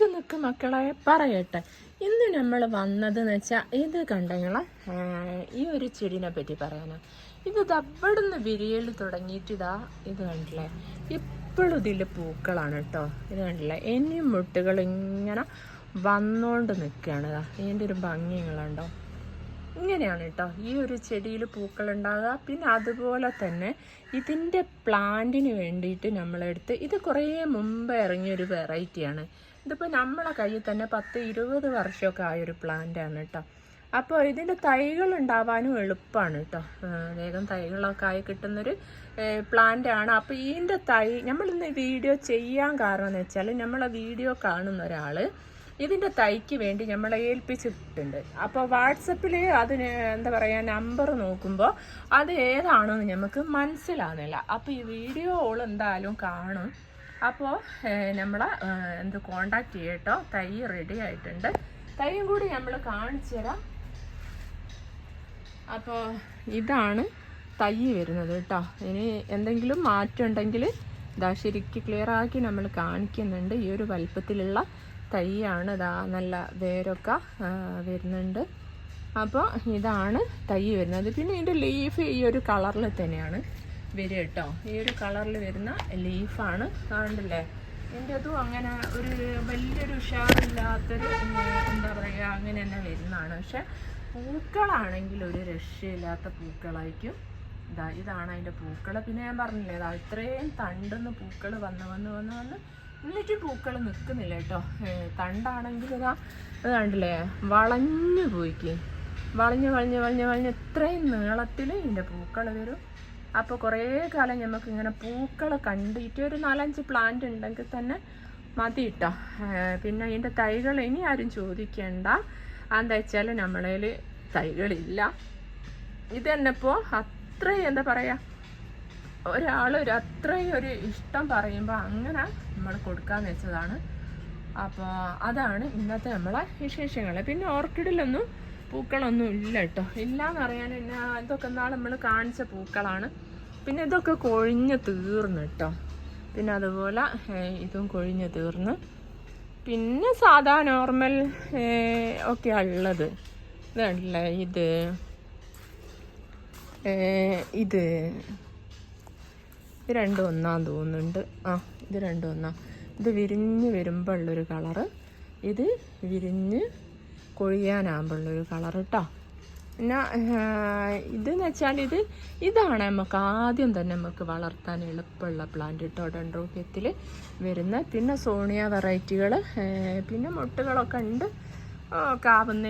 നിക്ക് നിക്ക് മക്കളെ പറയട്ടെ. ഇന്ന് നമ്മൾ വന്നതെന്ന് വെച്ചാൽ ഇത് കണ്ടങ്ങളെ ഈ ഒരു ചെടീനെ പറ്റി പറയാനാ. ഇത് ദബ്ബടുന്ന് വിരിയൽ തുടങ്ങിയിട്ട് ഇതാ ഇത് കണ്ടില്ലേ? ഇപ്പോഴും ഇതിൽ പൂക്കളാണ് കേട്ടോ. ഇത് കണ്ടില്ലേ? ഇനിയും മുട്ടുകൾ ഇങ്ങനെ വന്നോണ്ട് നിൽക്കുകയാണ് ഇതാ. ഇതിന്റെ ഒരു ഭംഗി നിങ്ങളുണ്ടോ ഇങ്ങനെയാണ് കേട്ടോ. ഈ ഒരു ചെടിയിൽ പൂക്കൾ ഉണ്ടാകുക പിന്നെ അതുപോലെ തന്നെ ഇതിന്റെ പ്ലാന്റിന് വേണ്ടിയിട്ട് നമ്മളെടുത്ത് ഇത് കുറേ മുമ്പ് ഇറങ്ങിയ ഒരു വെറൈറ്റിയാണ് ഇതിപ്പോൾ നമ്മളെ കയ്യിൽ തന്നെ പത്ത് ഇരുപത് വർഷമൊക്കെ ആയൊരു പ്ലാന്റാണ് കേട്ടോ. അപ്പോൾ ഇതിന്റെ തൈകൾ ഉണ്ടാവാനും എളുപ്പമാണ് കേട്ടോ. വേഗം തൈകളൊക്കെ ആയി കിട്ടുന്നൊരു പ്ലാന്റ് ആണ്. അപ്പോൾ ഇതിന്റെ തൈ നമ്മളിന്ന് വീഡിയോ ചെയ്യാൻ കാരണം എന്ന് വെച്ചാൽ നമ്മളെ വീഡിയോ കാണുന്ന ഒരാൾ ഇതിന്റെ തൈക്ക് വേണ്ടി നമ്മൾ ഏൽപ്പിച്ചിട്ടുണ്ട്. അപ്പോൾ വാട്സപ്പിൽ അതിന് എന്താ പറയുക നമ്പർ നോക്കുമ്പോൾ അത് ഏതാണെന്ന് നമുക്ക് മനസ്സിലാകുന്നില്ല അപ്പോൾ ഈ വീഡിയോ ഓൾ എന്തായാലും കാണും. അപ്പോൾ നമ്മളെ ഏഹ്, എന്ത് കോണ്ടാക്ട് ചെയ്യട്ടോ. തൈ റെഡി ആയിട്ടുണ്ട്. തൈയും കൂടി നമ്മൾ കാണിച്ചു തരാം. അപ്പോൾ ഇതാണ് തൈ വരുന്നത് കേട്ടോ. ഇനി എന്തെങ്കിലും മാറ്റം ഉണ്ടെങ്കിൽ ഇതാ ശരിക്ക് ക്ലിയർ ആക്കി നമ്മൾ കാണിക്കുന്നുണ്ട്. ഈ ഒരു വലിപ്പത്തിലുള്ള തൈയാണ് ഇതാ നല്ല വേരൊക്കെ വരുന്നുണ്ട്. അപ്പോൾ ഇതാണ് തൈ വരുന്നത്. പിന്നെ ഇതിന്റെ ലീഫ് ഈ ഒരു കളറിൽ തന്നെയാണ് വരിക കേട്ടോ. ഈ ഒരു കളറിൽ വരുന്ന ലീഫാണ് കാണണ്ടല്ലേ എന്റെ അതും അങ്ങനെ ഒരു വലിയൊരു ഉഷാറില്ലാത്തൊരു എന്താ പറയുക അങ്ങനെ തന്നെ വരുന്നതാണ്. പക്ഷെ പൂക്കളാണെങ്കിൽ ഒരു രക്ഷയില്ലാത്ത പൂക്കളായിരിക്കും. ഇതാ ഇതാണ് അതിന്റെ പൂക്കൾ പിന്നെ ഞാൻ പറഞ്ഞില്ലേ ഇതാ ഇത്രയും തണ്ടെന്ന് പൂക്കൾ വന്ന് വന്ന് വന്ന് വന്ന് എന്നിട്ട് പൂക്കൾ നിൽക്കുന്നില്ല കേട്ടോ. തണ്ടാണെങ്കിൽ ഇതാ അത് കണ്ടില്ലേ? വളഞ്ഞു പോയിക്ക്. വളഞ്ഞ് വളഞ്ഞ് വളഞ്ഞ് വളഞ്ഞ് ഇത്രയും നീളത്തിൽ ഇതിന്റെ പൂക്കൾ വരും. അപ്പോൾ കുറേ കാലം നമുക്ക് ഇങ്ങനെ പൂക്കൾ കണ്ടിട്ട് ഒരു നാലഞ്ച് പ്ലാന്റ് ഉണ്ടെങ്കിൽ തന്നെ മതി കേട്ടോ പിന്നെ അതിന്റെ തൈകൾ ഇനി ആരും ചോദിക്കേണ്ട. എന്താ വെച്ചാൽ നമ്മളതിൽ തൈകളില്ല. ഇത് തന്നെ ഇപ്പോൾ അത്രയും എന്താ പറയുക ഒരാൾ ഒരു അത്രയും ഒരു ഇഷ്ടം പറയുമ്പോൾ അങ്ങനെ നമ്മൾ കൊടുക്കാന്ന് വെച്ചതാണ്. അപ്പോൾ അതാണ് ഇന്നത്തെ നമ്മളെ വിശേഷങ്ങൾ പിന്നെ ഓർക്കിഡിലൊന്നും പൂക്കളൊന്നും ഇല്ല കേട്ടോ ഇല്ലയെന്ന് അറിയാൻ എന്നാ ഇതൊക്കെ നാളെ നമ്മൾ കാണിച്ച പൂക്കളാണ്. പിന്നെ ഇതൊക്കെ കൊഴിഞ്ഞ് തീർന്നു കേട്ടോ പിന്നെ അതുപോലെ ഇതും കൊഴിഞ്ഞ് തീർന്നു. പിന്നെ സാധാ നോർമൽ ഒക്കെ ഉള്ളത്. ഇതല്ലേ ഇത്? ഇത്. ഇത് രണ്ടും ഒന്നാന്ന് തോന്നുന്നുണ്ട്. ആ ഇത് രണ്ടും ഒന്നാ. ഇത് വിരിഞ്ഞ് വരുമ്പോൾ ഉള്ളൊരു കളറ്. ഇത് വിരിഞ്ഞ് കൊഴിയാനാകുമ്പോഴുള്ളൊരു കളർ കേട്ടോ പിന്നെ ഇതെന്ന് വെച്ചാൽ ഇത് ഇതാണ് നമുക്ക് ആദ്യം തന്നെ നമുക്ക് വളർത്താൻ എളുപ്പമുള്ള പ്ലാന്റ് കേട്ടോ ഡെൻഡ്രോക്യത്തിൽ വരുന്ന. പിന്നെ സോണിയ വെറൈറ്റികൾ പിന്നെ മുട്ടുകളൊക്കെ ഉണ്ട്. കാവുന്ന